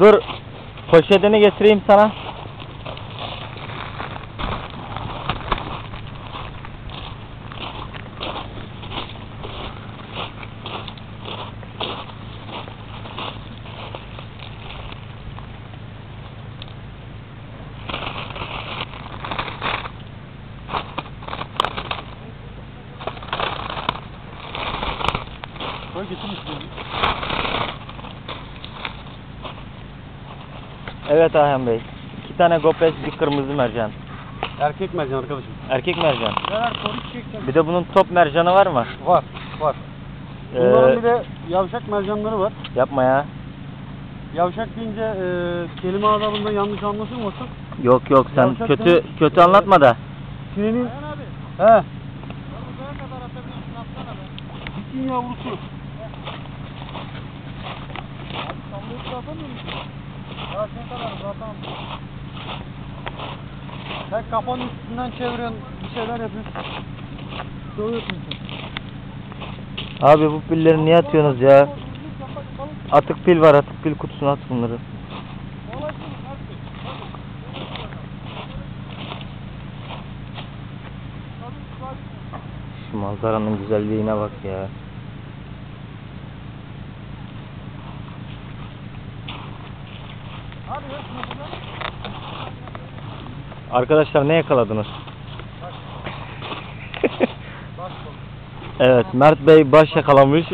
Dur. Poşetini getireyim sana. Evet Ayhan Bey. İki tane gopes, bir kırmızı mercan. Erkek mercan arkadaşım. Erkek mercan. Neler soru çekeceğim. Bir de bunun top mercanı var mı? Var, var. Bunların Ee, bir de yavşak mercanları var. Yapma ya. Yavşak deyince e, kelime adabında yanlış anlaşılmasın. Yok yok sen Yavşak kötü demek- kötü anlatma da. Sinenin... He. Bitin yavrusu. Sen kafanın üstünden çeviriyorsun, bir şeyler yapıyorsun. Dövüyorsun sen. Abi bu pilleri niye atıyorsunuz ya? Atık pil var atık pil kutusuna at bunları. Şu manzaranın güzelliğine bak ya. Arkadaşlar ne yakaladınız? evet Mert Bey baş yakalamış.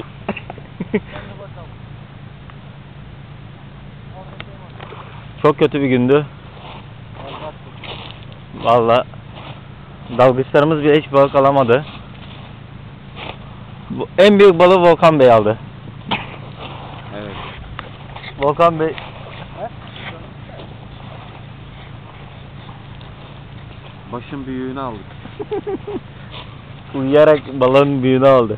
Çok kötü bir gündü. Valla dalgıçlarımız bile hiç balık alamadı. En büyük balığı Volkan Bey aldı. Evet. Volkan Bey Başın büyüğünü aldık. uyuyarak balığın büyüğünü aldı.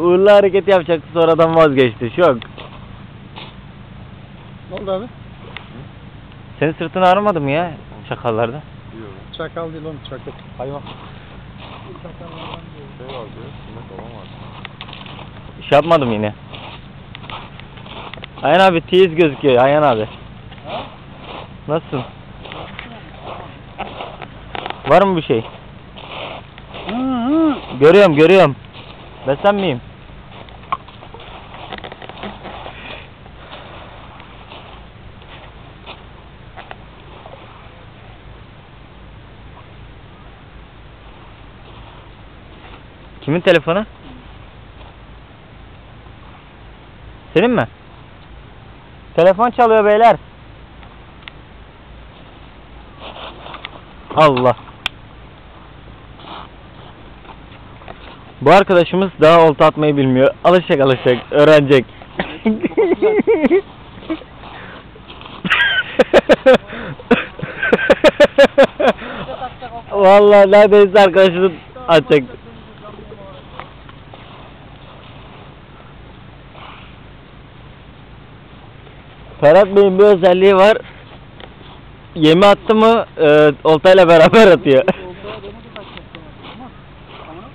Uğurlu hareket yapacaktı sonradan vazgeçti. Şok. Ne oldu abi? Senin sırtın ağrımadı mı ya çakallarda? Çakal değil oğlum çakal. Hayvan. Şey vardı ya, sinek olan vardı. Şey yapmadım yine. Ayhan abi tiz gözüküyor Ayhan abi. Nasılsın? Var mı bir şey? Hı hı. Görüyorum görüyorum. Ben sen miyim? Kimin telefonu? Senin mi? Telefon çalıyor beyler. Allah. Bu arkadaşımız daha olta atmayı bilmiyor. Alışacak alışacak. Öğrenecek. Vallahi neredeyse arkadaşını atacak. Ferhat Bey'in bir özelliği var. Yemi attı mı e, oltayla beraber atıyor.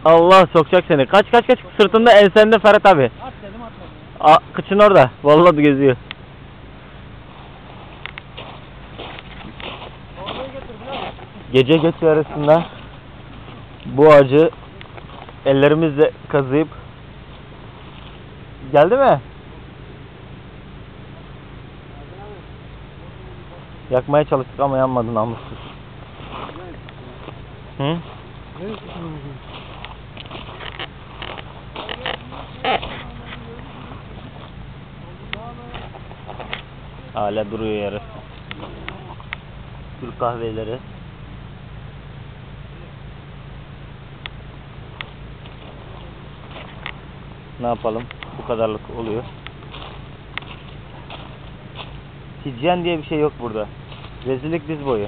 Allah sokacak seni. Kaç kaç kaç sırtında ensende Ferhat abi. At dedim atmadım. A, kıçın orada. Vallahi geziyor. Gece geç yarısında bu ağacı ellerimizle kazıyıp geldi mi? Yakmaya çalıştık ama yanmadı namussuz. Hı? Hala duruyor yarısı. Türk kahveleri. Ne yapalım? Bu kadarlık oluyor. Hijyen diye bir şey yok burada. Rezillik diz boyu.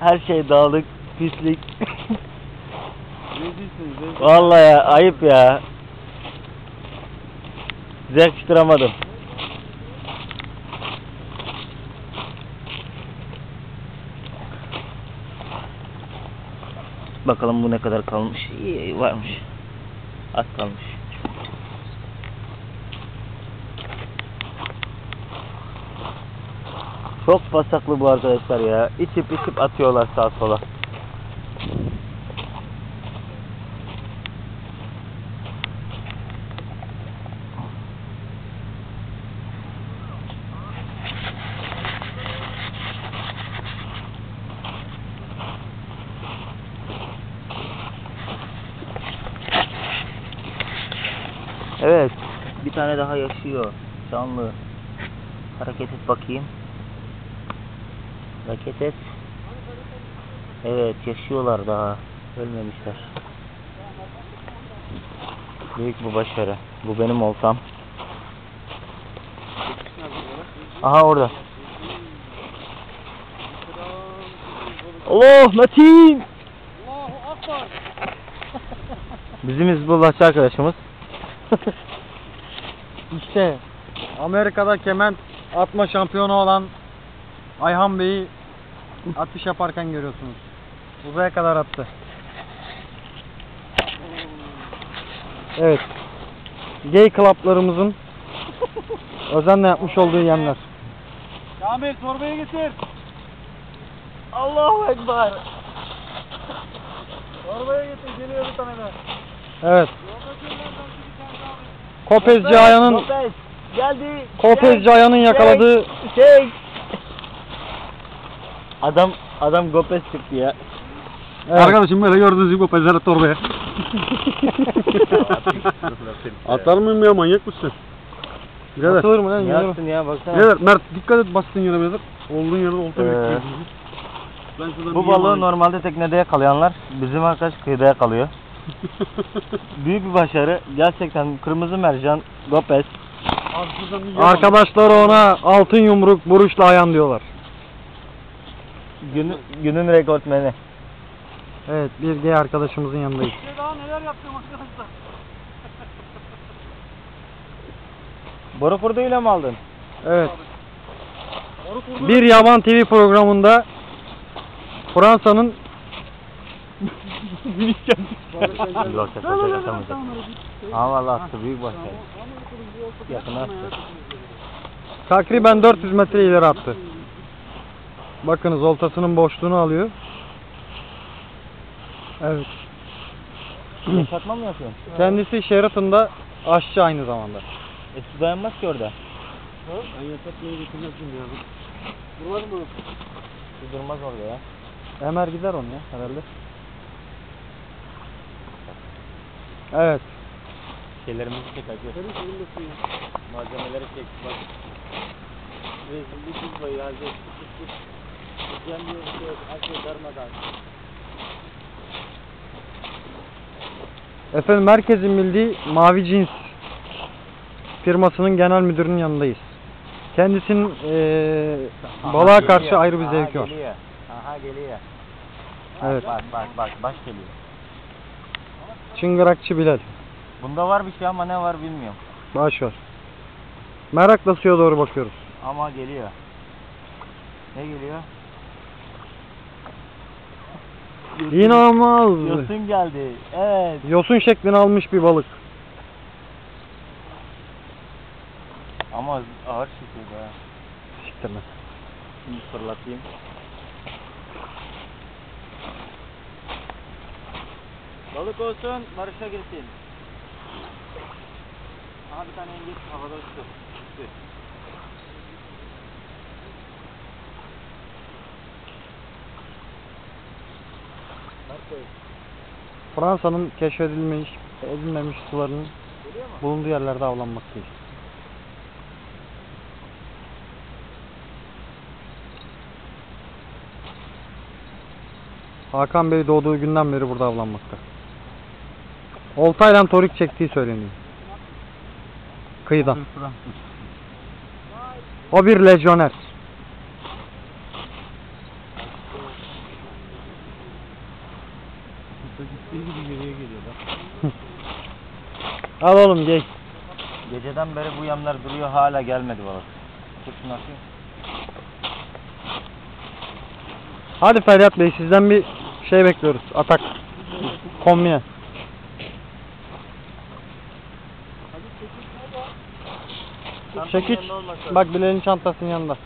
Her şey dağılık, pislik. Rezilsin rezil. Vallahi ya ayıp ya. Size yakıştıramadım. Bakalım bu ne kadar kalmış. İyi varmış. Az kalmış. Çok pasaklı bu arkadaşlar ya. İçip içip atıyorlar sağa sola. Daha yaşıyor. Canlı. Hareket et bakayım. Hareket et. Evet yaşıyorlar daha. Ölmemişler. Büyük bir başarı. Bu benim oltam. Aha orada. Allah Metin! Bizim Hizbullahçı arkadaşımız. İşte Amerika'da kement atma şampiyonu olan Ayhan Bey'i atış yaparken görüyorsunuz. Uzaya kadar attı. Evet. Gay club'larımızın özenle yapmış olduğu yemler. Kamil torbayı getir. Allahu Ekber. Torbayı getir. Geliyor bir tane de. Evet. Ayhan'ın Lopez, Geldi. Kopezci Çek, Ayhan'ın yakaladığı çek. Adam adam Gopez çıktı ya. Evet. Arkadaşım böyle gördüğünüz gibi kopezler torbaya. Atar mıyım ya manyak mısın? Birader. Atılır mı lan? Ne yaptın ya baksana. Birader Mert dikkat et bastığın yere birader. Olduğun yerde olta Ee, bekliyorsun. Bu balığı normalde teknede yakalayanlar bizim arkadaş kıyıda yakalıyor. Büyük bir başarı. Gerçekten kırmızı mercan, bir yaman- Arkadaşları ona altın yumruk buruşla ayan diyorlar. Günün, günün rekortmeni. Evet bir gay arkadaşımızın yanındayız. Daha neler yaptım arkadaşlar. Boru kurduyla mı aldın? Evet. Bir yaban TV programında Fransa'nın Yok şaka şaka atamayacak. Ama valla attı büyük başarı. Yakına attı. takriben 400 metre ileri attı. Bakınız oltasının boşluğunu alıyor. Evet. Yaşatma mı yapıyorsun? Kendisi Sheraton'da aşçı aynı zamanda. E su dayanmaz ki orada. Ben yatakları getirmezdim ya. Durmaz mı? Durmaz orada ya. Ömer gider onu ya herhalde. Evet. Şeylerimizi çek acı. Malzemeleri çek bak. Rezillik biz bayı halde. Şey darmadan. Efendim herkesin bildiği Mavi Cins firmasının genel müdürünün yanındayız. Kendisinin eee balığa karşı ayrı bir zevki Aha var. geliyor. Aha geliyor. Evet. Bak bak bak baş geliyor. Çıngırakçı Bilal. Bunda var bir şey ama ne var bilmiyorum. Baş var. Merakla suya doğru bakıyoruz. Ama geliyor. Ne geliyor? İnanılmaz. Yosun geldi. Evet. Yosun şeklini almış bir balık. Ama ağır şekilde. Siktir lan. Şimdi fırlatayım. Balık olsun, barışa girsin. Aha bir tane yengeç havada uçtu. Uçtu. Fransa'nın keşfedilmiş, edilmemiş sularının bulunduğu yerlerde avlanmaktayız. Hakan Bey doğduğu günden beri burada avlanmakta. Oltayla torik çektiği söyleniyor. Kıyıdan. O bir lejyoner. Gittiği gibi geriye geliyor bak. Al oğlum gel. Geceden beri bu yemler duruyor hala gelmedi balık. Tut şunu atayım. Hadi Feryat Bey sizden bir şey bekliyoruz. Atak. Kombine. Çekiç. Bak Bilal'in çantasının yanında.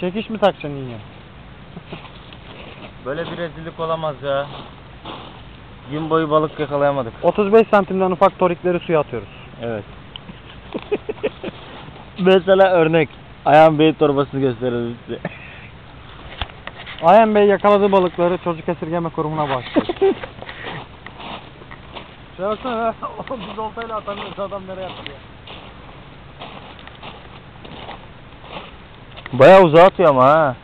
Çekiş mi takacaksın yine? Böyle bir rezillik olamaz ya. Gün boyu balık yakalayamadık. 35 santimden ufak torikleri suya atıyoruz. Evet. Mesela örnek. Ayağın bey torbasını gösterelim size. Ayhan Bey yakaladığı balıkları çocuk esirgeme kurumuna bağışlıyor. Şey baksana ya, biz oltayla atamıyoruz adam nereye atıyor? Bayağı uzağa atıyor ama ha.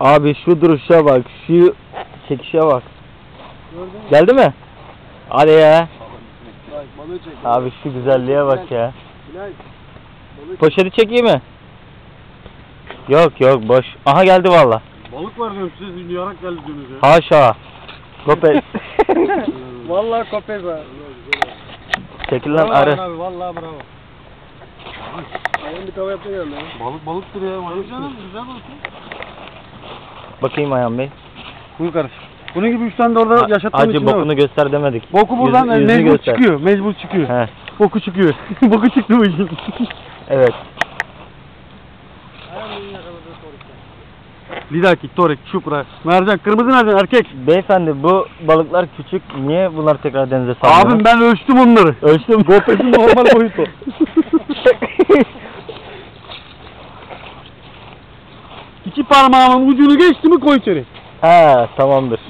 Abi şu duruşa bak, şu çekişe bak. Geldi mi? Hadi ya. Balığı çek. Abi şu güzelliğe bak ya. Bilal. Poşeti çekeyim mi? Yok yok boş. Aha geldi valla. Balık var diyorum size dünyarak geldi diyorsunuz ya. Haşa. Kopez. Vallahi kopez ha. Çekil lan Bravo arı. Abi vallahi bravo. Ayağın bir tava yaptı geldi. Balık balıktır ya. Balık canım güzel balık. Bakayım Ayhan Bey. Buyur kardeş. Bunun gibi üç tane de orada yaşattığın Acı için var. bokunu göster demedik. Boku buradan Yüzü- yüzünü mecbur göster. çıkıyor. Mecbur çıkıyor. He, Boku çıkıyor. Boku çıktı bu işin. evet. Lidaki, torik, çupra, mercan, kırmızı mercan erkek. Beyefendi bu balıklar küçük. Niye bunlar tekrar denize salınıyor? Abim ben ölçtüm onları. Ölçtüm. Gopez'in normal boyutu. İki parmağımın ucunu geçti mi koy içeri. He tamamdır.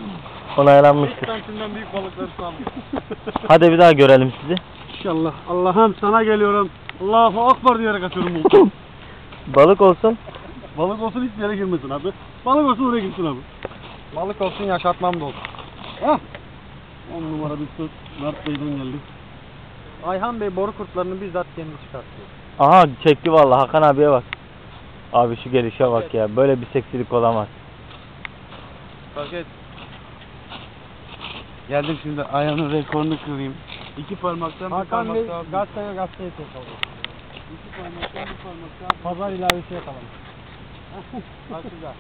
Onaylanmıştır. santimden büyük balıkları salmıyor. Hadi bir daha görelim sizi. İnşallah. Allah'ım sana geliyorum. Allahu Akbar diyerek atıyorum bu. Balık olsun. Balık olsun hiçbir yere girmesin abi. Balık olsun oraya girsin abi. Balık olsun yaşatmam da olsun. Hah. On numara bir söz. Mert Bey'den geldi. Ayhan Bey boru kurtlarını bizzat kendi çıkartıyor. Aha çekti vallahi Hakan abiye bak. Abi şu gelişe bak ya. Böyle bir seksilik olamaz. Paket. Geldim şimdi ayağının rekorunu kırayım. İki parmaktan bir Hakan Bey parmaktan. gazeteye gazeteye yakaladı. İki parmaktan bir parmaktan. Pazar ilavesi yakaladı. Bak güzel.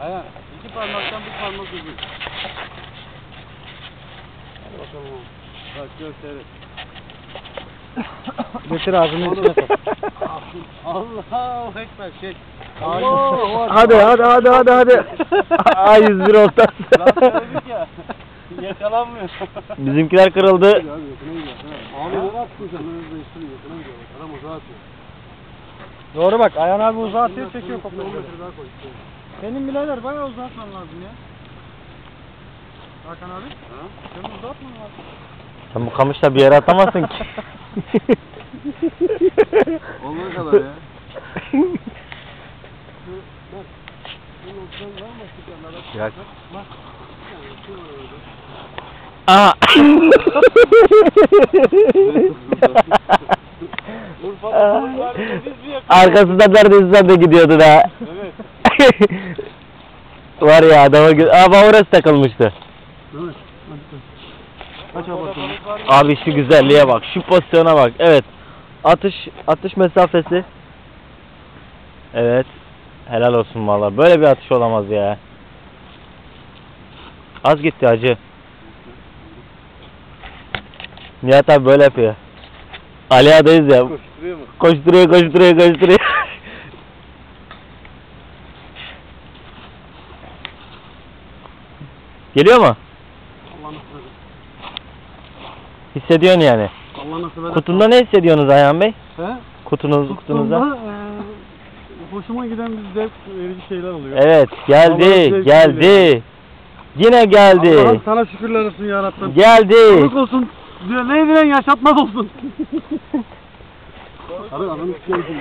Ayağın iki parmaktan bir parmak uzun. Hadi bakalım. Bak gösterin. Getir ağzının içine sok. Allahu Ekber şey. Allah hadi hadi hadi hadi hadi. A101 oltası. ya. Yakalanmıyor. Bizimkiler kırıldı. Abi ne yaptın sen? Hızlı. Yakına gidiyor. Adam uzağa atıyor. Doğru bak Ayhan abi uzağa atıyor çekiyor koy. Senin birader bayağı uzatman lazım ya. Hakan abi. Ha? Senin uzatman lazım. Sen bu kamışla bir yere atamazsın ki. Olduğu kadar ya. Yak. Arkasında neredeyse de gidiyordu da. Evet. Var ya adama gö- Aa orası takılmıştı. Kaç. Abi şu güzelliğe bak, şu pozisyona bak. Evet. Atış atış mesafesi. Evet. Helal olsun valla. Böyle bir atış olamaz ya. Az gitti hacı. Nihat abi böyle yapıyor. Ali adayız ya. Koşturuyor mu? Koşturuyor, koşturuyor, koşturuyor. Geliyor mu? Allah nasip eder. Hissediyorsun yani. Allah nasip eder. Kutunda ne hissediyorsunuz Ayhan Bey? He? Kutunuz, kutunuzda? Kutumda, eee, hoşuma giden bir zevk verici şeyler oluyor. Evet, geldi, Allah'ın geldi. Yine Allah'ım geldi. sana şükürler olsun yarabbim. Geldi. Balık olsun. Diyor ne diyen yaşatmaz olsun. Abi adamı sikiyorsun.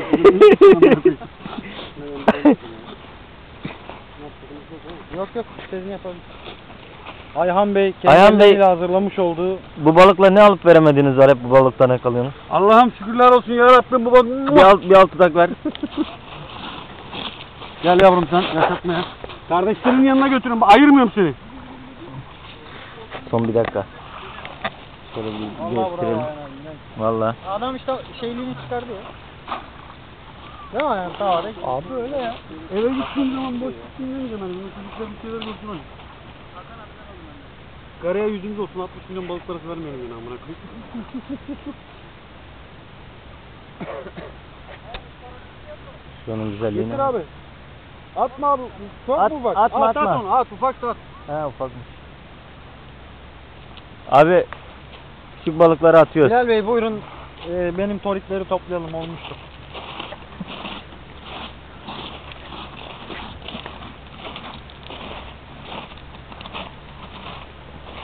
Yok yok istediğini yapalım. Ayhan Bey Ayhan Bey- hazırlamış olduğu Bu balıkla ne alıp veremediniz var hep bu balıktan yakalıyorsunuz? Allah'ım şükürler olsun yarabbim bu balık. Bir alt, bir alt tutak ver. Gel yavrum sen yaşatmaya. Kardeşlerin yanına götürün. Ayırmıyorum seni. Son bir dakika. Şöyle bir gösterelim. Valla. Adam işte şeyliğini çıkardı ya. Değil mi yani tavada? Abi öyle ya. Eve gittiğim zaman boş gittiğim demeyeceğim hani. Bunun çocuklar bir şeyler görsün hani. Karaya yüzümüz olsun 60 milyon balık parası vermeyelim yine amına koyayım. Şunun güzelliğine. Getir abi. Atma abi. Çok At- mu ufak? atma, at, atma. At onu at ufak da at. He ufakmış. Abi küçük balıkları atıyoruz. Bilal Bey buyurun Ee, benim torikleri toplayalım olmuştur.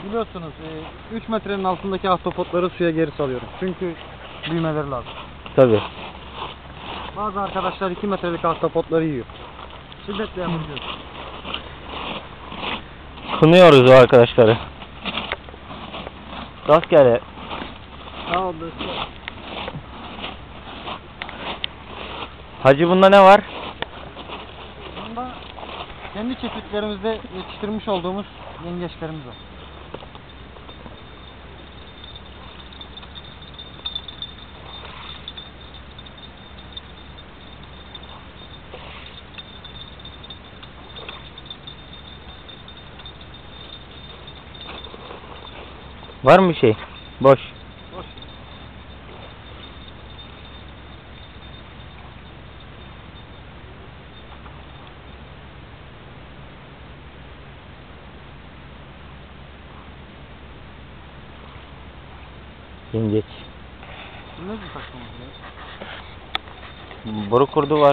Biliyorsunuz 3 metrenin altındaki ahtapotları suya geri salıyorum. Çünkü büyümeleri lazım. Tabi. Bazı arkadaşlar 2 metrelik ahtapotları yiyor. Şiddetle yapabiliyoruz. Kınıyoruz o arkadaşları. Rastgele. Sağ Hacı bunda ne var? Bunda kendi çiftliklerimizde yetiştirmiş olduğumuz yengeçlerimiz var. Var mı bir şey? Boş. Yengeç. Ne bu saçma? Boru kurdu var.